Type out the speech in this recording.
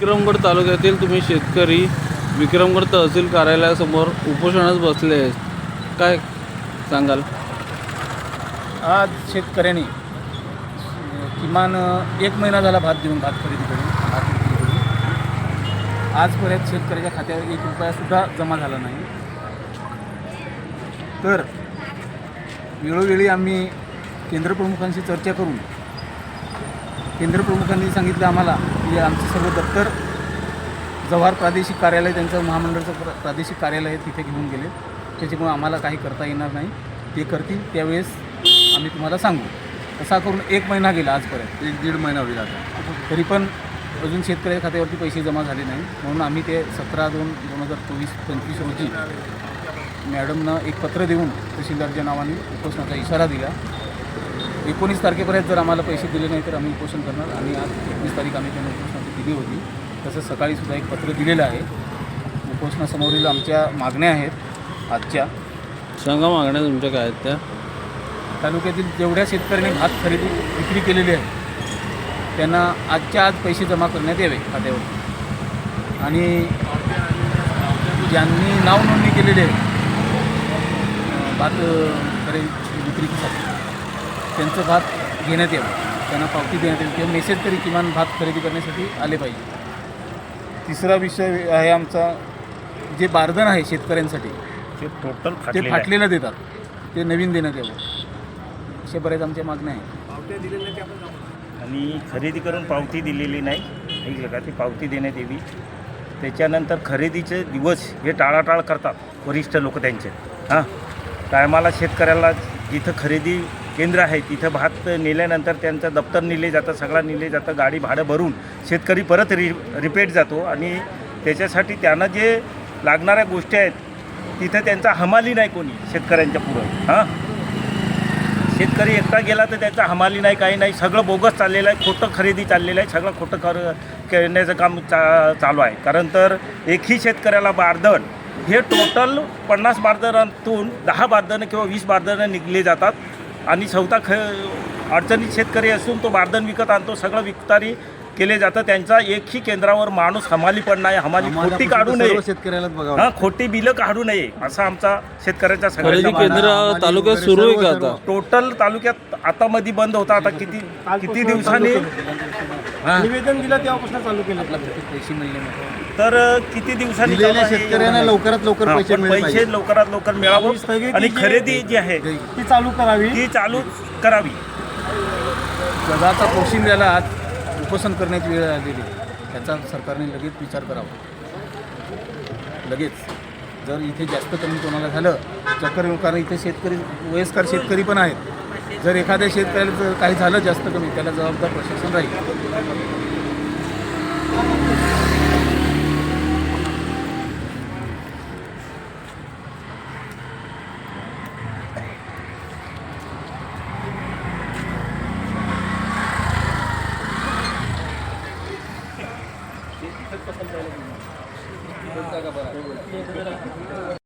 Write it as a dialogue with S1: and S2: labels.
S1: विक्रमगड तालुक्यातील तुम्ही शेतकरी विक्रमगड तहसील कार्यालयासमोर उपोषणास बसले आहेत. काय सांगाल?
S2: आज शेतकऱ्यांनी किमान एक महिना झाला भात देऊन भात खरेदी करून भात विक्री करून. आजपर्यंत शेतकऱ्याच्या खात्यावर एक रुपयासुद्धा जमा झाला नाही. तर वेळोवेळी आम्ही केंद्रप्रमुखांशी चर्चा करून केंद्रप्रमुखांनी सांगितलं आम्हाला की आमचं सर्व दप्तर. जव्हार प्रादेशिक कार्यालय त्यांचं महामंडळाचं प्र- प्रादेशिक कार्यालय तिथे घेऊन गेले. त्याच्यामुळे आम्हाला काही करता येणार नाही. ते करतील त्यावेळेस आम्ही तुम्हाला सांगू. असा करून एक महिना गेला आजपर्यंत.
S3: एक दीड महिना होईल आता.
S2: तरी पण अजून शेतकऱ्याच्या खात्यावरती पैसे जमा झाले नाही. म्हणून आम्ही ते सतरा दोन दोन हजार चोवीस पंचवीस रोजी मॅडमनं एक पत्र देऊन तहसीलदारच्या नावाने उपोषणाचा इशारा दिला. एकोणीस तारखेपर्यंत जर आम्हाला पैसे दिले नाही तर आम्ही उपोषण करणार. आणि आज एकवीस तारीख आम्ही त्यांना उपोषणाची दिली होती. तसंच सकाळी सुद्धा एक पत्र दिलेलं आहे. उपोषणासमोरील आमच्या मागण्या आहेत. आजच्या.
S1: सांगा मागण्या तुमच्या काय आहेत त्या?
S2: तालुक्यातील जेवढ्या शेतकऱ्यांनी भात खरेदी विक्री केलेली आहे त्यांना आजच्या आज पैसे जमा करण्यात यावे खात्यावर. आणि ज्यांनी नाव नोंदणी केलेली आहे भात खरेदी विक्रीसाठी. त्यांचं भात घेण्यात यावं. त्यांना पावती देण्यात यावी किंवा मेसेज तरी किमान भात खरेदी करण्यासाठी आले पाहिजे. तिसरा विषय आहे आमचा जे बारदन आहे शेतकऱ्यांसाठी
S4: ते टोटल
S2: ते.
S4: फाटलेलं
S2: देतात. ते नवीन देण्यात यावं. अशा बऱ्याच आमच्या मागण्या आहेत.
S4: आणि खरेदी करून पावती दिलेली नाही. ऐकलं का ती पावती देण्यात यावी. त्याच्यानंतर खरेदीचे दिवस हे टाळाटाळ करतात वरिष्ठ लोक त्यांचे. हां? टायमाला शेतकऱ्याला जिथं खरेदी केंद्र आहे. तिथं भात नेल्यानंतर त्यांचं दप्तर नेले जातं सगळं नेले जातं गाडी भाडं भरून शेतकरी परत रि रिपेट जातो. आणि त्याच्यासाठी त्यांना जे लागणाऱ्या गोष्टी आहेत तिथं त्यांचा हमाली नाही कोणी शेतकऱ्यांच्या पुढं. हां? शेतकरी एकटा गेला तर त्याचा हमाली नाही काही नाही. सगळं बोगस चाललेलं आहे खोटं खरेदी चाललेलं आहे सगळं खोटं कर करण्याचं काम चा चालू आहे. कारण तर एकही शेतकऱ्याला बारदण हे टोटल पन्नास बारदणातून दहा बारदनं किंवा वीस बारदणं निघले जातात. आणि चौथा ख अडचणीत शेतकरी असून तो बारदन विकत आणतो सगळं विकतारी केले जातं. त्यांचा एकही केंद्रावर माणूस हमाली पण नाही. हमाली खोटी काढू नये.
S3: सर्व शेतकऱ्यालाच बघावं.
S4: हां खोटी बिलं काढू नये असा आमचा शेतकऱ्याचा सगळ्यांचा
S1: तालुक्यात सुरू आहे का आता.
S4: टोटल तालुक्यात आता मध्ये बंद होता. आता किती किती दिवसांनी.
S2: निवेदन दिलं तेव्हापासून चालू केलं. आपला पैसे मिळले
S4: तर किती दिवसांनी
S3: दिलेल्या? शेतकऱ्यांना लवकरात लवकर पैसे
S4: पैसे. लवकरात लवकर मिळावं
S2: स्थगिती
S4: आणि खरेदी जी आहे
S2: ती चालू करावी.
S4: ती चालू करावी.
S2: जगाचा पोशिंद्याला आज उपोषण करण्याची वेळ आलेली. त्याचा सरकारने लगेच विचार करावा. लगेच. जर इथे जास्त कमी कोणाला झालं चक्कर कारण इथे शेतकरी वयस्कर शेतकरी पण आहेत. जर एखाद्या शेतकऱ्याला जर काही झालं जास्त कमी त्याला जबाबदार प्रशासन राहील. 頑張れ。